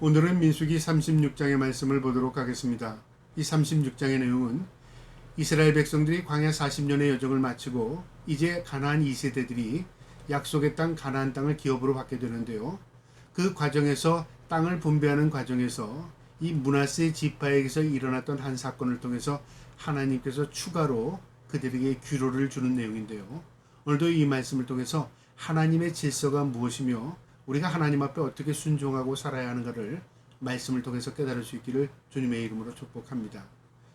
오늘은 민수기 36장의 말씀을 보도록 하겠습니다. 이 36장의 내용은 이스라엘 백성들이 광야 40년의 여정을 마치고 이제 가나안 2세대들이 약속의 땅 가나안 땅을 기업으로 받게 되는데요. 그 과정에서 땅을 분배하는 과정에서 이 문하세 지파에게서 일어났던 한 사건을 통해서 하나님께서 추가로 그들에게 규로를 주는 내용인데요. 오늘도 이 말씀을 통해서 하나님의 질서가 무엇이며 우리가 하나님 앞에 어떻게 순종하고 살아야 하는가를 말씀을 통해서 깨달을 수 있기를 주님의 이름으로 축복합니다.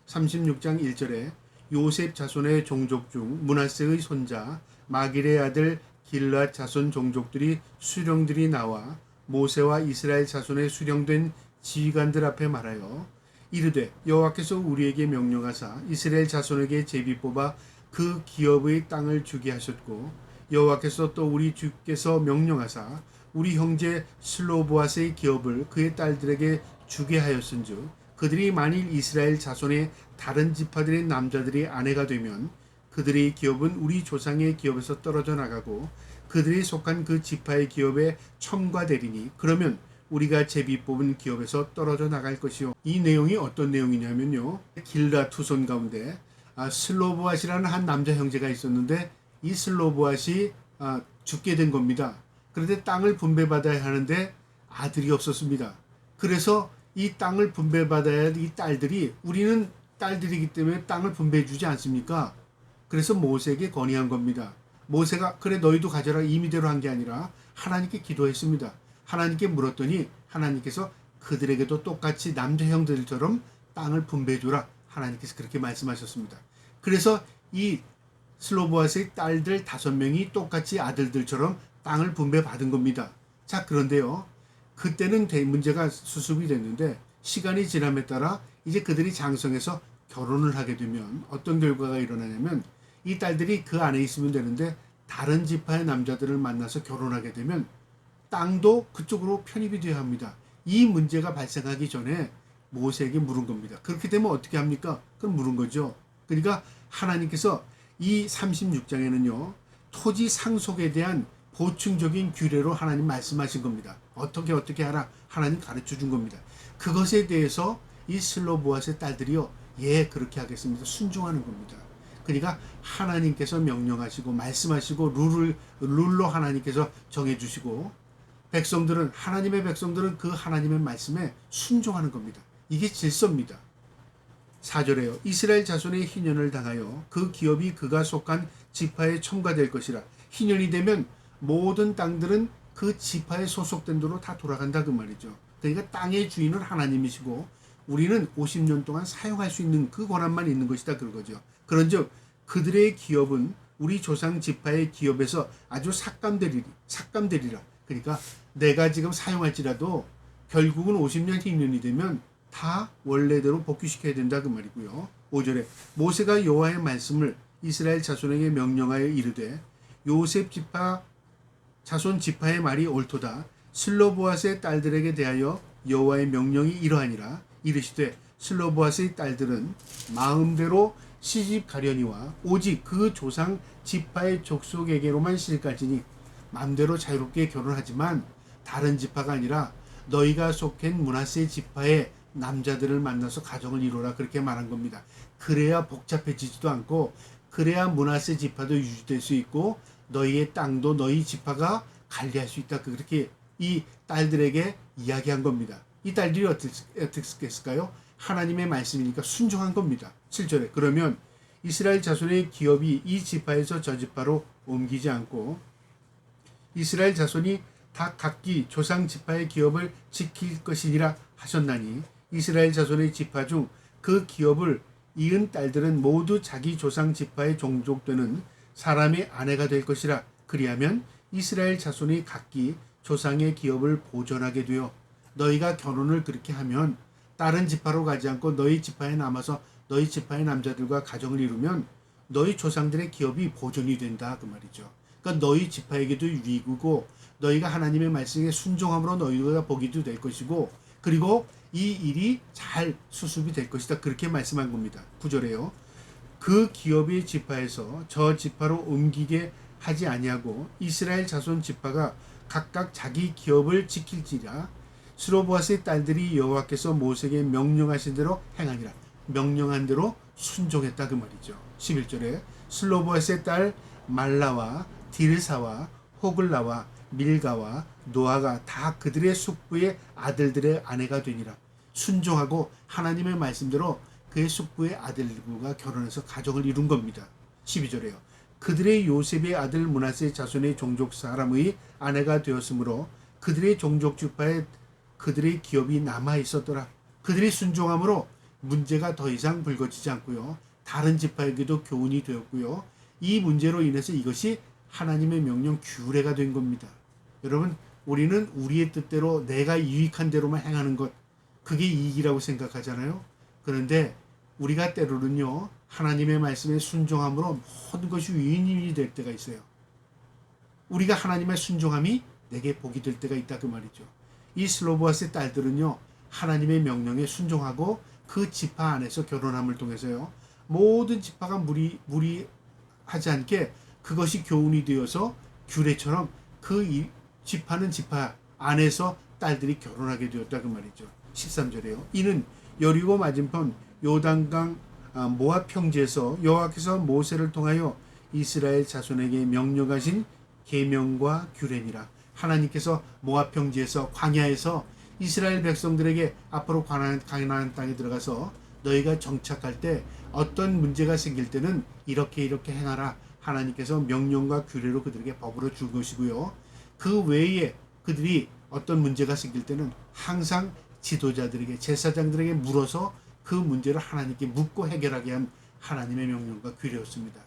36장 1절에 요셉 자손의 종족 중 문하세의 손자 마길의 아들 길랏 자손 종족들이 수령들이 나와 모세와 이스라엘 자손의 수령된 지휘관들 앞에 말하여 이르되 여호와께서 우리에게 명령하사 이스라엘 자손에게 제비 뽑아 그 기업의 땅을 주게 하셨고 여호와께서 또 우리 주께서 명령하사 우리 형제 슬로보아스의 기업을 그의 딸들에게 주게 하였은즉 그들이 만일 이스라엘 자손의 다른 지파들의 남자들이 아내가 되면 그들의 기업은 우리 조상의 기업에서 떨어져 나가고 그들이 속한 그 지파의 기업에 첨가되리니 그러면 우리가 제비 뽑은 기업에서 떨어져 나갈 것이요. 이 내용이 어떤 내용이냐면요. 길라 투손 가운데 아, 슬로보아시라는 한 남자 형제가 있었는데 이 슬로보아시 아, 죽게 된 겁니다. 그런데 땅을 분배받아야 하는데 아들이 없었습니다. 그래서 이 땅을 분배받아야 할이 딸들이 우리는 딸들이기 때문에 땅을 분배해 주지 않습니까? 그래서 모세에게 건의한 겁니다. 모세가 그래 너희도 가져라 임의대로 한 게 아니라 하나님께 기도했습니다. 하나님께 물었더니 하나님께서 그들에게도 똑같이 남자 형들처럼 땅을 분배해 주라. 하나님께서 그렇게 말씀하셨습니다. 그래서 이 슬로보아스의 딸들 다섯 명이 똑같이 아들들처럼 땅을 분배받은 겁니다. 자, 그런데요. 그때는 문제가 수습이 됐는데 시간이 지남에 따라 이제 그들이 장성해서 결혼을 하게 되면 어떤 결과가 일어나냐면 이 딸들이 그 안에 있으면 되는데 다른 지파의 남자들을 만나서 결혼하게 되면 땅도 그쪽으로 편입이 되어야 합니다. 이 문제가 발생하기 전에 모세에게 물은 겁니다. 그렇게 되면 어떻게 합니까? 그럼 물은 거죠. 그러니까 하나님께서 이 36장에는요, 토지 상속에 대한 보충적인 규례로 하나님 말씀하신 겁니다. 어떻게 어떻게 하라 하나님 가르쳐 준 겁니다. 그것에 대해서 이 슬로보아스의 딸들이요, 예, 그렇게 하겠습니다. 순종하는 겁니다. 그러니까 하나님께서 명령하시고 말씀하시고 룰을 룰로 하나님께서 정해 주시고 백성들은 하나님의 백성들은 그 하나님의 말씀에 순종하는 겁니다. 이게 질서입니다. 4절에요. 이스라엘 자손의 희년을 당하여 그 기업이 그가 속한 지파에 첨가될 것이라. 희년이 되면 모든 땅들은 그 지파에 소속된 대로 다 돌아간다 그 말이죠. 그러니까 땅의 주인은 하나님이시고 우리는 50년 동안 사용할 수 있는 그 권한만 있는 것이다 그거죠. 그런즉 그들의 기업은 우리 조상 지파의 기업에서 아주 삭감되리 삭감되리라. 그러니까 내가 지금 사용할지라도 결국은 50년 희년이 되면 다 원래대로 복귀시켜야 된다 그 말이고요. 5절에 모세가 여호와의 말씀을 이스라엘 자손에게 명령하여 이르되 요셉 지파 자손 지파의 말이 옳도다. 슬로보아스의 딸들에게 대하여 여호와의 명령이 이러하니라. 이르시되 슬로보아스의 딸들은 마음대로 시집 가려니와 오직 그 조상 지파의 족속에게로만 실까지니 마음대로 자유롭게 결혼하지만 다른 지파가 아니라 너희가 속한 문하세 지파의 남자들을 만나서 가정을 이루라 그렇게 말한 겁니다. 그래야 복잡해지지도 않고 그래야 문하세 지파도 유지될 수 있고 너희의 땅도 너희 지파가 관리할 수 있다. 그렇게 이 딸들에게 이야기한 겁니다. 이 딸들이 어떻게 했을까요? 하나님의 말씀이니까 순종한 겁니다. 7절에 그러면 이스라엘 자손의 기업이 이 지파에서 저 지파로 옮기지 않고 이스라엘 자손이 다 각기 조상 지파의 기업을 지킬 것이니라 하셨나니 이스라엘 자손의 지파 중 그 기업을 이은 딸들은 모두 자기 조상 지파의 종족되는 사람의 아내가 될 것이라 그리하면 이스라엘 자손이 각기 조상의 기업을 보존하게 되어 너희가 결혼을 그렇게 하면 다른 지파로 가지 않고 너희 지파에 남아서 너희 지파의 남자들과 가정을 이루면 너희 조상들의 기업이 보존이 된다 그 말이죠. 그러니까 너희 지파에게도 유익이고 너희가 하나님의 말씀에 순종함으로 너희가 복이도 될 것이고 그리고 이 일이 잘 수습이 될 것이다. 그렇게 말씀한 겁니다. 구절에요. 그 기업의 지파에서 저 지파로 옮기게 하지 아니하고 이스라엘 자손 지파가 각각 자기 기업을 지킬지라 스로보아스의 딸들이 여호와께서 모세에게 명령하신 대로 행하니라. 명령한 대로 순종했다 그 말이죠. 11절에 슬로보아스의 딸 말라와 딜사와 호글라와 밀가와 노아가 다 그들의 숙부의 아들들의 아내가 되니라. 순종하고 하나님의 말씀대로 그의 숙부의 아들과 결혼해서 가정을 이룬 겁니다. 12절에요. 그들의 요셉의 아들 문하세 자손의 종족 사람의 아내가 되었으므로 그들의 종족 주파에 그들의 기업이 남아 있었더라. 그들의 순종함으로 문제가 더 이상 불거지지 않고요. 다른 지파에게도 교훈이 되었고요. 이 문제로 인해서 이것이 하나님의 명령 규례가 된 겁니다. 여러분, 우리는 우리의 뜻대로 내가 유익한 대로만 행하는 것, 그게 이익이라고 생각하잖아요. 그런데 우리가 때로는요, 하나님의 말씀에 순종함으로 모든 것이 윈윈이 될 때가 있어요. 우리가 하나님의 순종함이 내게 복이 될 때가 있다 그 말이죠. 이 슬로보아스의 딸들은요, 하나님의 명령에 순종하고 그 지파 안에서 결혼함을 통해서요, 모든 지파가 무리, 무리하지 않게 그것이 교훈이 되어서 규례처럼 그 이- 지파는 지파 안에서 딸들이 결혼하게 되었다 그 말이죠. 13절에요. 이는 여리고 맞은편 요단강 아, 모압 평지에서 여호와께서 모세를 통하여 이스라엘 자손에게 명령하신 계명과 규례니라. 하나님께서 모압 평지에서 광야에서 이스라엘 백성들에게 앞으로 가나안, 땅에 들어가서 너희가 정착할 때 어떤 문제가 생길 때는 이렇게 이렇게 행하라. 하나님께서 명령과 규례로 그들에게 법으로 준 것이고요. 그 외에 그들이 어떤 문제가 생길 때는 항상 지도자들에게 제사장들에게 물어서 그 문제를 하나님께 묻고 해결하게 한 하나님의 명령과 규례였습니다.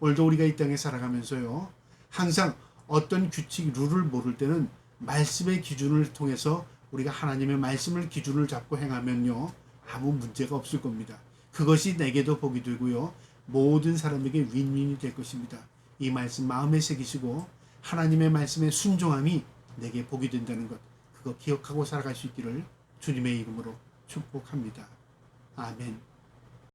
오늘도 우리가 이 땅에 살아가면서요. 항상 어떤 규칙, 룰을 모를 때는 말씀의 기준을 통해서 우리가 하나님의 말씀을 기준을 잡고 행하면요. 아무 문제가 없을 겁니다. 그것이 내게도 복이 되고요. 모든 사람에게 윈윈이 될 것입니다. 이 말씀 마음에 새기시고 하나님의 말씀에 순종함이 내게 복이 된다는 것 그거 기억하고 살아갈 수 있기를 주님의 이름으로 축복합니다. 아멘.